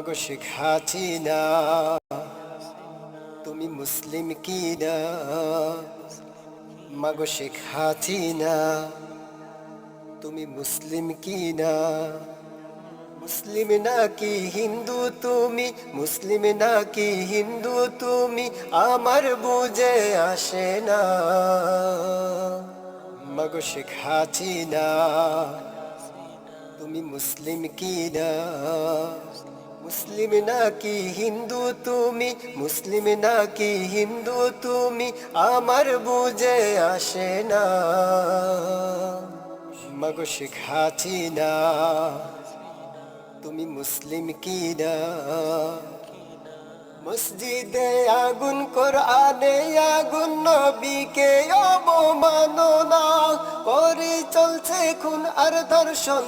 মাগো শেখাছি না তুমি মুসলিম কি না মাগো শেখাছি না তুমি মুসলিম কি না মুসলিম নাকি হিন্দু তুমি? মুসলিম নাকি হিন্দু তুমি? আমার বুঝে আসে না। মাগো শেখাছি না তুমি মুসলিম কি না মুসলিম নাকি হিন্দু তুমি? মুসলিম নাকি হিন্দু তুমি? আমার বুঝে আসে না। মাগো শেখাছি না তুমি মুসলিম কি না মসজিদে আগুন, কোরআনে আগুন, নবীকে অবমাননা। করে চলছে খুন আর ধর্ষণ।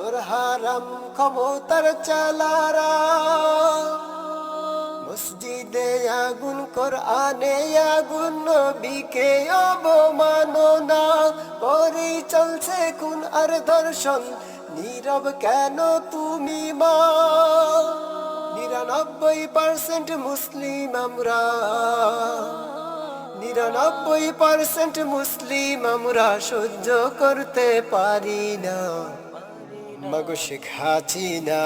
তোর হারাম ক্ষমতার চালারা। মসজিদে আগুন, কোরআনে আগুন, নবীকে অবমাননা করে চলছে খুন আর দর্শন নীরব কেন তুমি মা? নিরানব্বই পার্সেন্ট মুসলিম আমরা। নিরানব্বই পার্সেন্ট মুসলিম আমরা সহ্য করতে পারি না। মাগো শেখাছি না।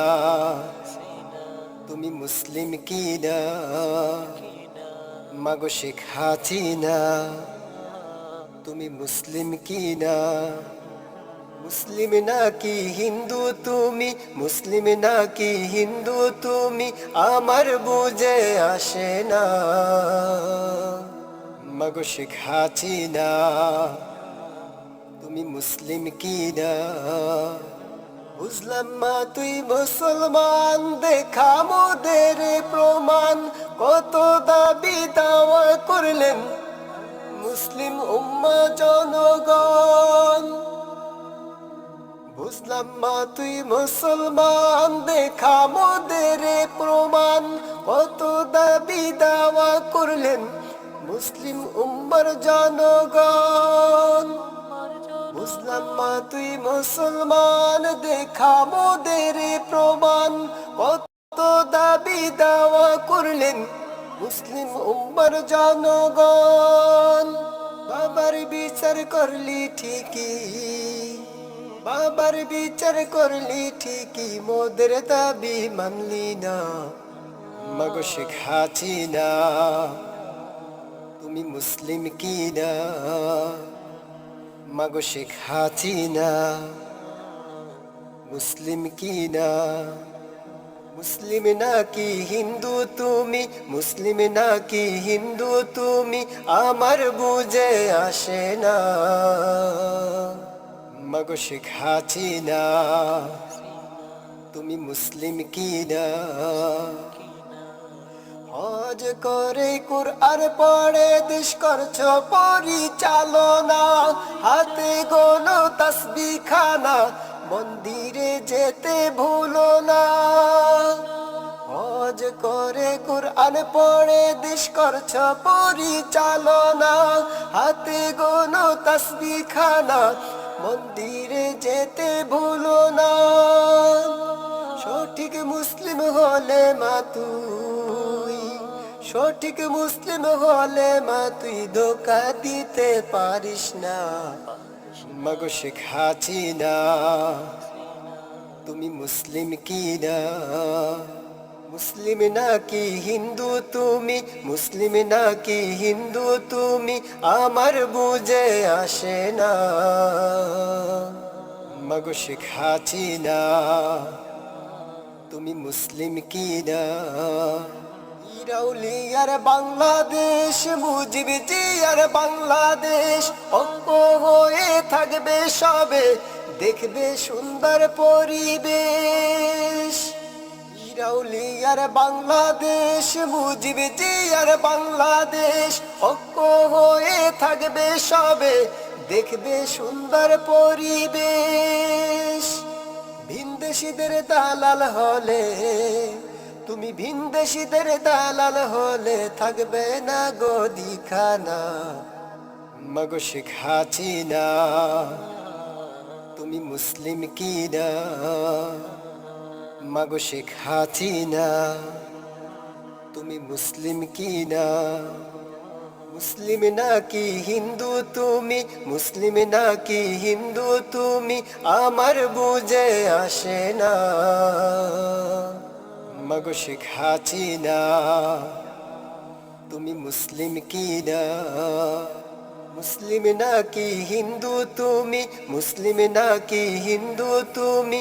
তুমি মুসলিম কি না? মাগো শেখাছি না। তুমি মুসলিম কি না? মুসলিম নাকি হিন্দু তুমি? মুসলিম নাকি হিন্দু তুমি? আমার বুঝে আসে না। মাগো শেখাছি না। তুমি মুসলিম কি না? বুঝলাম মা, তুই মুসলমান, দেখা মোদের প্রমাণ। কত দাবি দাওয়া করলেন মুসলিম উম্মা জনগণ। বুঝলাম মা, তুই মুসলমান, দেখা মোদের প্রমাণ। কত দাবি দাওয়া করলেন মুসলিম উম্মার জনগণ। বুঝলাম মা তুই মুসলমান, দেখা মোদের প্রমাণ। কত দাবি দাওয়া করলেন মুসলিম উম্মার জনগণ। বাবার বিচার করলি ঠিকই, বাবার বিচার করলি ঠিকই, মোদের দাবি মানলি না। মাগো শেখাছি না তুমি মুসলিম কি না মাগো শেখাছি না মুসলিম কি না মুসলিম নাকি হিন্দু তুমি, মুসলিম নাকি হিন্দু তুমি, আমার বুঝে আসে না। মাগো শেখাছি না তুমি মুসলিম কি না হজ করে কুরআন পড়ে দেশ করছ পরিচালনা, হাতে গোনো তসবি খানা মন্দিরে যেতে ভুলো না। হজ করে কুরআন পড়ে দেশ করছ পরিচালনা, হাতে গোনো তসবি খানা মন্দিরে যেতে ভুলো না। সঠিক মুসলিম হলে মা তুই সঠিক মুসলিম হলে মা, তুই ধোকা দিতে পারিস না। মাগো শেখাছি না তুমি মুসলিম কি না? মুসলিম নাকি হিন্দু তুমি? মুসলিম নাকি হিন্দু তুমি? আমার বুঝে আসে না। মাগো শেখাছি না তুমি মুসলিম কি না? ইরাউলিয়ার বাংলাদেশ, মুজিব জিয়ার বাংলাদেশ অঙ্ক হয়ে থাকবে সবে, দেখবে সুন্দর পরিবেশ। ইরাউলিয়ার বাংলাদেশ, মুজিব জিয়ার বাংলাদেশ অঙ্ক হয়ে থাকবে সবে, দেখবে সুন্দর পরিবেশ। ভিনদেশিদের দালাল হলে তুমি ভিনদেশিদের দালাল হলে থাকবে না গদিখানা মগো শেখাছি না তুমি মুসলিম কি না মাগো শেখ হাসিনা, তুমি মুসলিম কি না মুসলিম নাকি হিন্দু তুমি? মুসলিম নাকি হিন্দু তুমি? আমার বুঝে আসে না। মাগো শেখ হাসিনা, তুমি মুসলিম কি না? মুসলিম নাকি হিন্দু তুমি? মুসলিম নাকি হিন্দু তুমি?